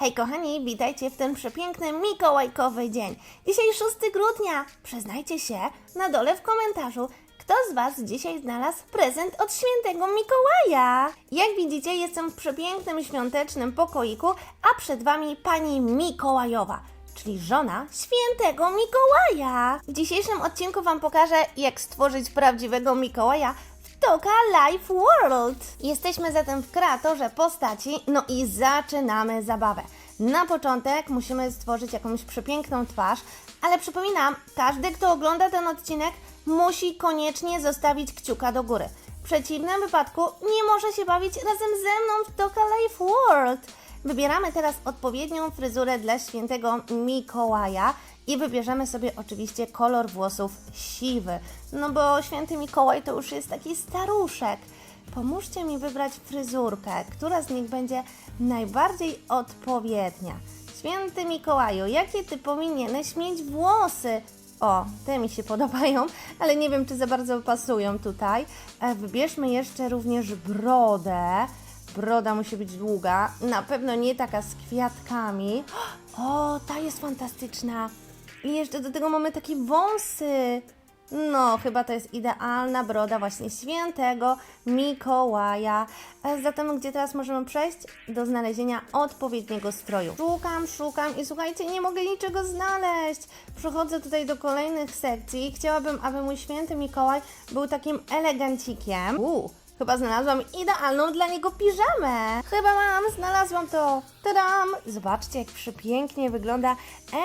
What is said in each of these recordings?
Hej kochani, witajcie w ten przepiękny mikołajkowy dzień. Dzisiaj 6 grudnia. Przyznajcie się na dole w komentarzu, kto z Was dzisiaj znalazł prezent od świętego Mikołaja. Jak widzicie, jestem w przepięknym świątecznym pokoiku, a przed Wami pani Mikołajowa. Czyli żona świętego Mikołaja. W dzisiejszym odcinku Wam pokażę, jak stworzyć prawdziwego Mikołaja w Toka Life World. Jesteśmy zatem w kreatorze postaci, no i zaczynamy zabawę. Na początek musimy stworzyć jakąś przepiękną twarz, ale przypominam, każdy, kto ogląda ten odcinek, musi koniecznie zostawić kciuka do góry. W przeciwnym wypadku nie może się bawić razem ze mną w Toka Life World. Wybieramy teraz odpowiednią fryzurę dla świętego Mikołaja i wybierzemy sobie oczywiście kolor włosów siwy, no bo święty Mikołaj to już jest taki staruszek. Pomóżcie mi wybrać fryzurkę, która z nich będzie najbardziej odpowiednia. Święty Mikołaju, jakie ty powinieneś mieć włosy? O, te mi się podobają, ale nie wiem, czy za bardzo pasują tutaj. E, Wybierzmy jeszcze również brodę. Broda musi być długa, na pewno nie taka z kwiatkami. O, ta jest fantastyczna. I jeszcze do tego mamy takie wąsy. No, chyba to jest idealna broda właśnie świętego Mikołaja. E, Zatem gdzie teraz możemy przejść? Do znalezienia odpowiedniego stroju. Szukam, szukam i słuchajcie, nie mogę niczego znaleźć. Przechodzę tutaj do kolejnych sekcji. Chciałabym, aby mój święty Mikołaj był takim elegancikiem. Uuu, Chyba znalazłam idealną dla niego piżamę. Chyba mam, znalazłam to. Tadam! Zobaczcie, jak przepięknie wygląda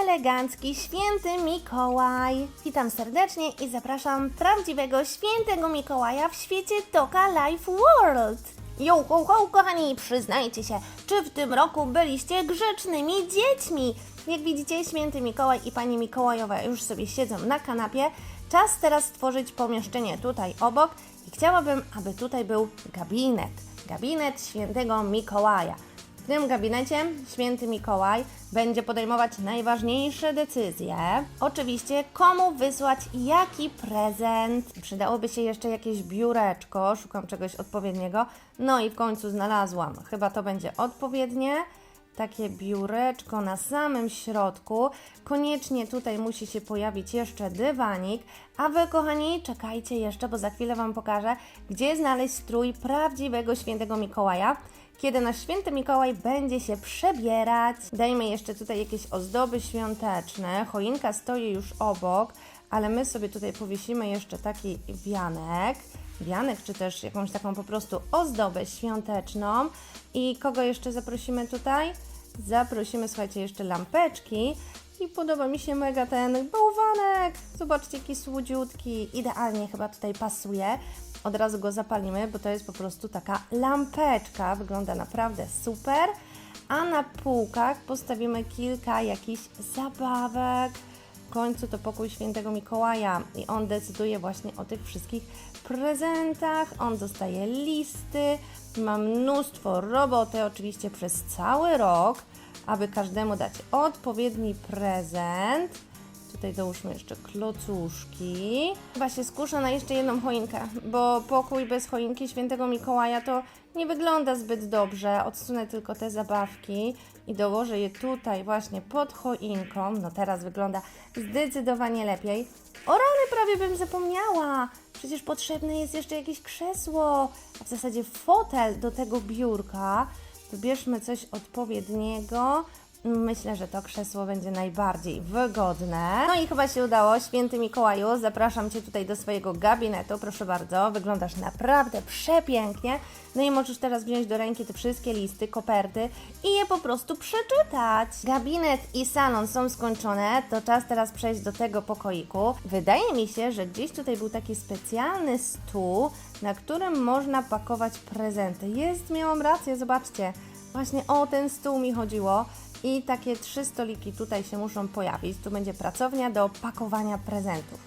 elegancki święty Mikołaj. Witam serdecznie i zapraszam prawdziwego świętego Mikołaja w świecie Toka Life World. Jo, ho, ho, kochani, przyznajcie się, czy w tym roku byliście grzecznymi dziećmi? Jak widzicie, święty Mikołaj i pani Mikołajowa już sobie siedzą na kanapie. Czas teraz stworzyć pomieszczenie tutaj obok i chciałabym, aby tutaj był gabinet. Gabinet świętego Mikołaja. W tym gabinecie święty Mikołaj będzie podejmować najważniejsze decyzje. Oczywiście, komu wysłać jaki prezent. Przydałoby się jeszcze jakieś biureczko, szukam czegoś odpowiedniego. No i w końcu znalazłam. Chyba to będzie odpowiednie takie biureczko na samym środku. Koniecznie tutaj musi się pojawić jeszcze dywanik. A Wy, kochani, czekajcie jeszcze, bo za chwilę Wam pokażę, gdzie znaleźć strój prawdziwego świętego Mikołaja. Kiedy nasz święty Mikołaj będzie się przebierać. Dajmy jeszcze tutaj jakieś ozdoby świąteczne. Choinka stoi już obok, ale my sobie tutaj powiesimy jeszcze taki wianek wianek, czy też jakąś taką po prostu ozdobę świąteczną. I kogo jeszcze zaprosimy tutaj? Zaprosimy, słuchajcie, jeszcze lampeczki. I podoba mi się mega ten bałwanek. Zobaczcie, jaki słodziutki. Idealnie chyba tutaj pasuje. Od razu go zapalimy, bo to jest po prostu taka lampeczka. Wygląda naprawdę super. A na półkach postawimy kilka jakichś zabawek. Końcu to pokój świętego Mikołaja i on decyduje właśnie o tych wszystkich prezentach. On dostaje listy, ma mnóstwo roboty, oczywiście przez cały rok, aby każdemu dać odpowiedni prezent. Tutaj dołóżmy jeszcze klocuszki. Chyba się skuszę na jeszcze jedną choinkę, bo pokój bez choinki świętego Mikołaja to nie wygląda zbyt dobrze. Odsunę tylko te zabawki i dołożę je tutaj właśnie pod choinką. No teraz wygląda zdecydowanie lepiej. O rany, prawie bym zapomniała. Przecież potrzebne jest jeszcze jakieś krzesło, a w zasadzie fotel do tego biurka. Wybierzmy coś odpowiedniego. Myślę, że to krzesło będzie najbardziej wygodne. No i chyba się udało. Święty Mikołaju, zapraszam Cię tutaj do swojego gabinetu. Proszę bardzo, wyglądasz naprawdę przepięknie. No i możesz teraz wziąć do ręki te wszystkie listy, koperty i je po prostu przeczytać. Gabinet i salon są skończone, to czas teraz przejść do tego pokoiku. Wydaje mi się, że gdzieś tutaj był taki specjalny stół, na którym można pakować prezenty. Jest, miałam rację, zobaczcie. Właśnie o ten stół mi chodziło. I takie trzy stoliki tutaj się muszą pojawić. Tu będzie pracownia do pakowania prezentów.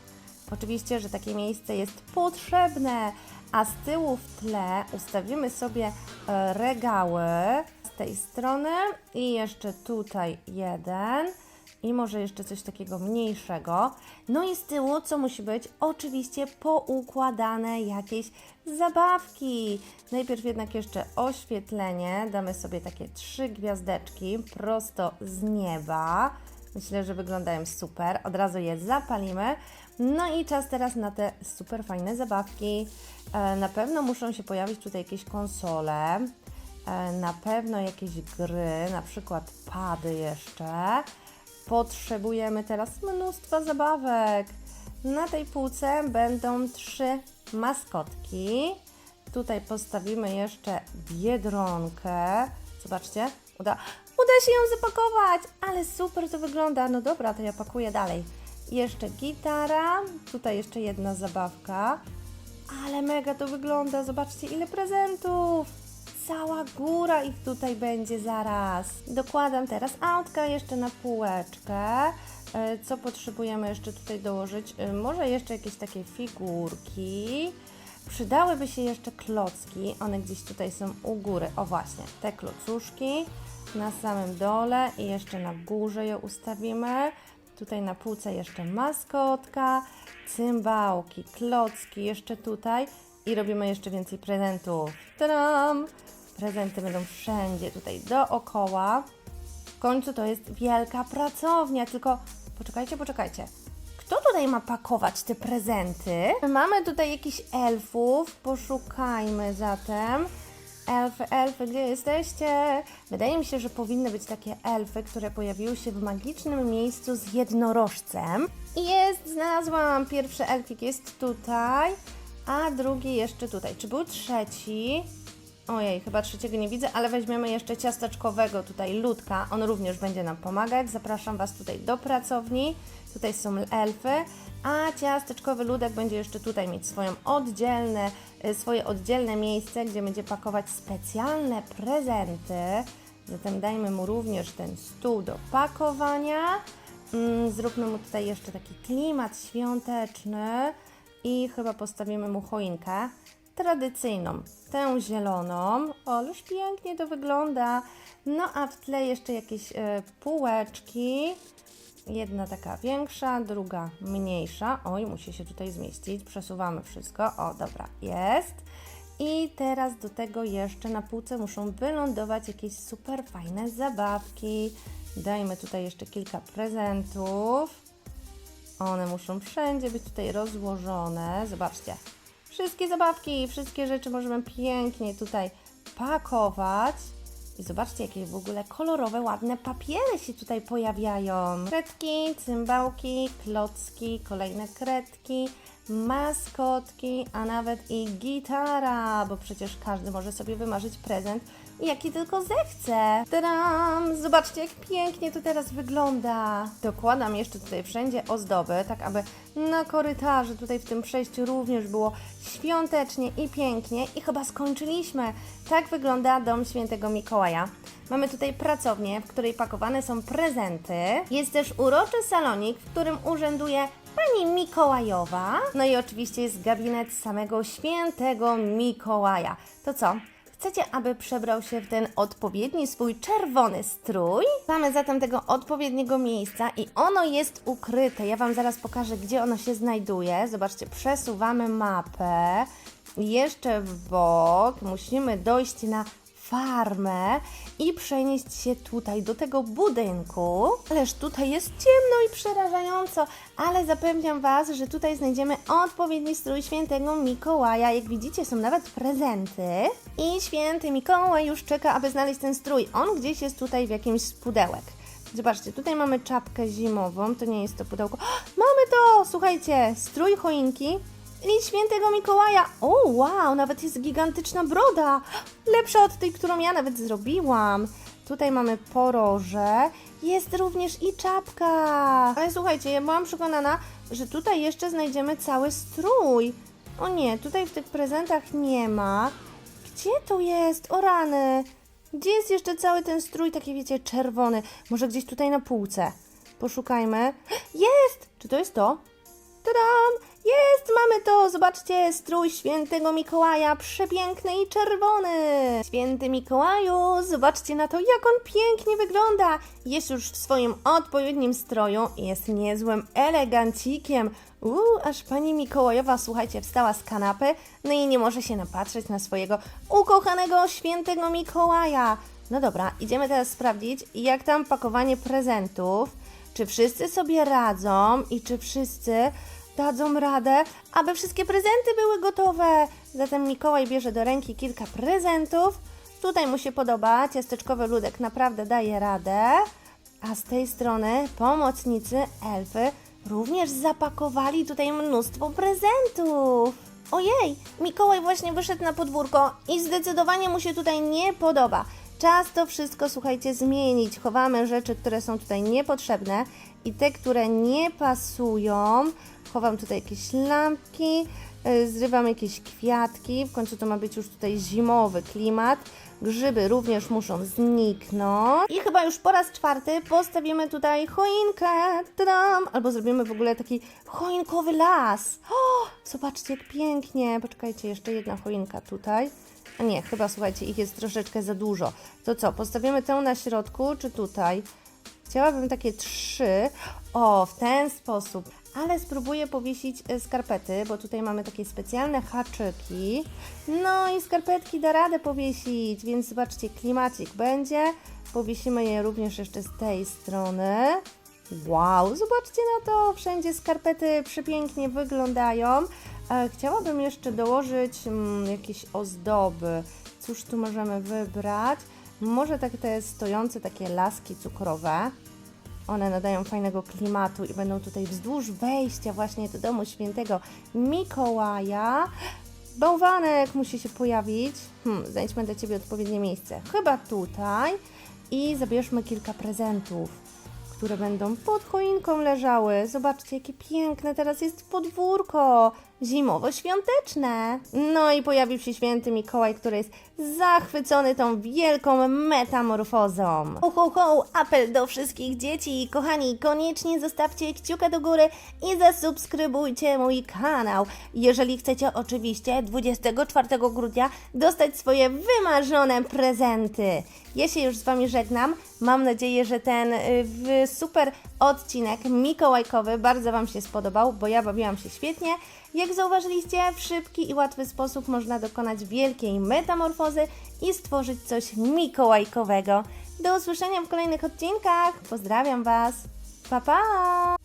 Oczywiście, że takie miejsce jest potrzebne, a z tyłu w tle ustawimy sobie e, regały z tej strony i jeszcze tutaj jeden i może jeszcze coś takiego mniejszego. No i z tyłu, co musi być? Oczywiście poukładane jakieś zabawki. Najpierw jednak jeszcze oświetlenie. Damy sobie takie trzy gwiazdeczki prosto z nieba. Myślę, że wyglądają super. Od razu je zapalimy. No i czas teraz na te super fajne zabawki. E, Na pewno muszą się pojawić tutaj jakieś konsole. E, Na pewno jakieś gry, na przykład pady jeszcze. Potrzebujemy teraz mnóstwo zabawek. Na tej półce będą trzy maskotki. Tutaj postawimy jeszcze biedronkę. Zobaczcie, uda, uda się ją zapakować, ale super to wygląda. No dobra, to ja pakuję dalej. Jeszcze gitara, tutaj jeszcze jedna zabawka. Ale mega to wygląda, zobaczcie ile prezentów. Cała góra ich tutaj będzie zaraz. Dokładam teraz autka jeszcze na półeczkę. E, Co potrzebujemy jeszcze tutaj dołożyć? E, Może jeszcze jakieś takie figurki. Przydałyby się jeszcze klocki. One gdzieś tutaj są u góry. O właśnie, te klocuszki na samym dole i jeszcze na górze je ustawimy. Tutaj na półce jeszcze maskotka, cymbałki, klocki jeszcze tutaj i robimy jeszcze więcej prezentów. Tadam! Prezenty będą wszędzie tutaj dookoła. W końcu to jest wielka pracownia, tylko poczekajcie, poczekajcie. Kto tutaj ma pakować te prezenty? Mamy tutaj jakichś elfów, poszukajmy zatem. Elfy, elfy, gdzie jesteście? Wydaje mi się, że powinny być takie elfy, które pojawiły się w magicznym miejscu z jednorożcem. Jest, znalazłam. Pierwszy elfik jest tutaj, a drugi jeszcze tutaj. Czy był trzeci? Ojej, chyba trzeciego nie widzę, ale weźmiemy jeszcze ciasteczkowego tutaj ludka. On również będzie nam pomagać. Zapraszam Was tutaj do pracowni. Tutaj są elfy, a ciasteczkowy ludek będzie jeszcze tutaj mieć swoją oddzielne, y, swoje oddzielne miejsce, gdzie będzie pakować specjalne prezenty. Zatem dajmy mu również ten stół do pakowania. Mm, Zróbmy mu tutaj jeszcze taki klimat świąteczny i chyba postawimy mu choinkę tradycyjną, tę zieloną. Ależ pięknie to wygląda. No a w tle jeszcze jakieś e, półeczki. Jedna taka większa, druga mniejsza. Oj, musi się tutaj zmieścić. Przesuwamy wszystko. O, dobra, jest. I teraz do tego jeszcze na półce muszą wylądować jakieś super fajne zabawki. Dajmy tutaj jeszcze kilka prezentów. One muszą wszędzie być tutaj rozłożone. Zobaczcie. Wszystkie zabawki, wszystkie rzeczy możemy pięknie tutaj pakować. I zobaczcie, jakie w ogóle kolorowe, ładne papiery się tutaj pojawiają. Kredki, cymbałki, klocki, kolejne kredki, maskotki, a nawet i gitara, bo przecież każdy może sobie wymarzyć prezent, jaki tylko zechce. Tadam! Zobaczcie, jak pięknie to teraz wygląda. Dokładam jeszcze tutaj wszędzie ozdoby, tak aby na korytarzu, tutaj w tym przejściu również było świątecznie i pięknie. I chyba skończyliśmy. Tak wygląda dom świętego Mikołaja. Mamy tutaj pracownię, w której pakowane są prezenty. Jest też uroczy salonik, w którym urzęduje pani Mikołajowa. No i oczywiście jest gabinet samego świętego Mikołaja. To co? Chcecie, aby przebrał się w ten odpowiedni swój czerwony strój? Mamy zatem tego odpowiedniego miejsca i ono jest ukryte. Ja Wam zaraz pokażę, gdzie ono się znajduje. Zobaczcie, przesuwamy mapę. Jeszcze w bok musimy dojść na farmę i przenieść się tutaj do tego budynku. Ależ tutaj jest ciemno i przerażająco, ale zapewniam Was, że tutaj znajdziemy odpowiedni strój świętego Mikołaja. Jak widzicie, są nawet prezenty. I święty Mikołaj już czeka, aby znaleźć ten strój. On gdzieś jest tutaj w jakimś z pudełek. Zobaczcie, tutaj mamy czapkę zimową, to nie jest to pudełko. Mamy to! Słuchajcie, strój choinki i świętego Mikołaja. O, wow, nawet jest gigantyczna broda. Lepsza od tej, którą ja nawet zrobiłam. Tutaj mamy poroże. Jest również i czapka. Ale słuchajcie, ja byłam przekonana, że tutaj jeszcze znajdziemy cały strój. O nie, tutaj w tych prezentach nie ma. Gdzie to jest? O rany. Gdzie jest jeszcze cały ten strój, taki wiecie, czerwony? Może gdzieś tutaj na półce. Poszukajmy. Jest! Czy to jest to? Tadam! Jest, mamy to! Zobaczcie, strój świętego Mikołaja, przepiękny i czerwony. Święty Mikołaju, zobaczcie na to, jak on pięknie wygląda. Jest już w swoim odpowiednim stroju i jest niezłym elegancikiem. Uuu, aż pani Mikołajowa, słuchajcie, wstała z kanapy, no i nie może się napatrzeć na swojego ukochanego świętego Mikołaja. No dobra, idziemy teraz sprawdzić, jak tam pakowanie prezentów. Czy wszyscy sobie radzą i czy wszyscy dadzą radę, aby wszystkie prezenty były gotowe. Zatem Mikołaj bierze do ręki kilka prezentów. Tutaj mu się podoba, ciasteczkowy ludek naprawdę daje radę. A z tej strony pomocnicy, elfy, również zapakowali tutaj mnóstwo prezentów. Ojej, Mikołaj właśnie wyszedł na podwórko i zdecydowanie mu się tutaj nie podoba. Czas to wszystko, słuchajcie, zmienić. Chowamy rzeczy, które są tutaj niepotrzebne i te, które nie pasują. Chowam tutaj jakieś lampki, yy, zrywam jakieś kwiatki. W końcu to ma być już tutaj zimowy klimat. Grzyby również muszą zniknąć. I chyba już po raz czwarty postawimy tutaj choinkę. Tadam! Albo zrobimy w ogóle taki choinkowy las. O, zobaczcie, jak pięknie. Poczekajcie, jeszcze jedna choinka tutaj. A nie, chyba słuchajcie, ich jest troszeczkę za dużo. To co, postawimy tę na środku, czy tutaj? Chciałabym takie trzy. O, w ten sposób. Ale spróbuję powiesić e, skarpety, bo tutaj mamy takie specjalne haczyki. No i skarpetki da radę powiesić, więc zobaczcie, klimacik będzie. Powiesimy je również jeszcze z tej strony. Wow, zobaczcie na to, wszędzie skarpety przepięknie wyglądają. E, Chciałabym jeszcze dołożyć mm, jakieś ozdoby. Cóż tu możemy wybrać? Może tak te stojące takie laski cukrowe. One nadają fajnego klimatu i będą tutaj wzdłuż wejścia właśnie do domu świętego Mikołaja. Bałwanek musi się pojawić. Hmm, znajdźmy dla Ciebie odpowiednie miejsce. Chyba tutaj. I zabierzmy kilka prezentów, które będą pod choinką leżały. Zobaczcie, jakie piękne teraz jest podwórko. Zimowo-świąteczne. No i pojawił się święty Mikołaj, który jest zachwycony tą wielką metamorfozą. Ho, ho, ho, apel do wszystkich dzieci. Kochani, koniecznie zostawcie kciuka do góry i zasubskrybujcie mój kanał. Jeżeli chcecie oczywiście 24 grudnia dostać swoje wymarzone prezenty. Ja się już z Wami żegnam. Mam nadzieję, że ten y, super odcinek mikołajkowy bardzo Wam się spodobał, bo ja bawiłam się świetnie. Jak zauważyliście, w szybki i łatwy sposób można dokonać wielkiej metamorfozy i stworzyć coś mikołajkowego. Do usłyszenia w kolejnych odcinkach. Pozdrawiam Was. Pa pa!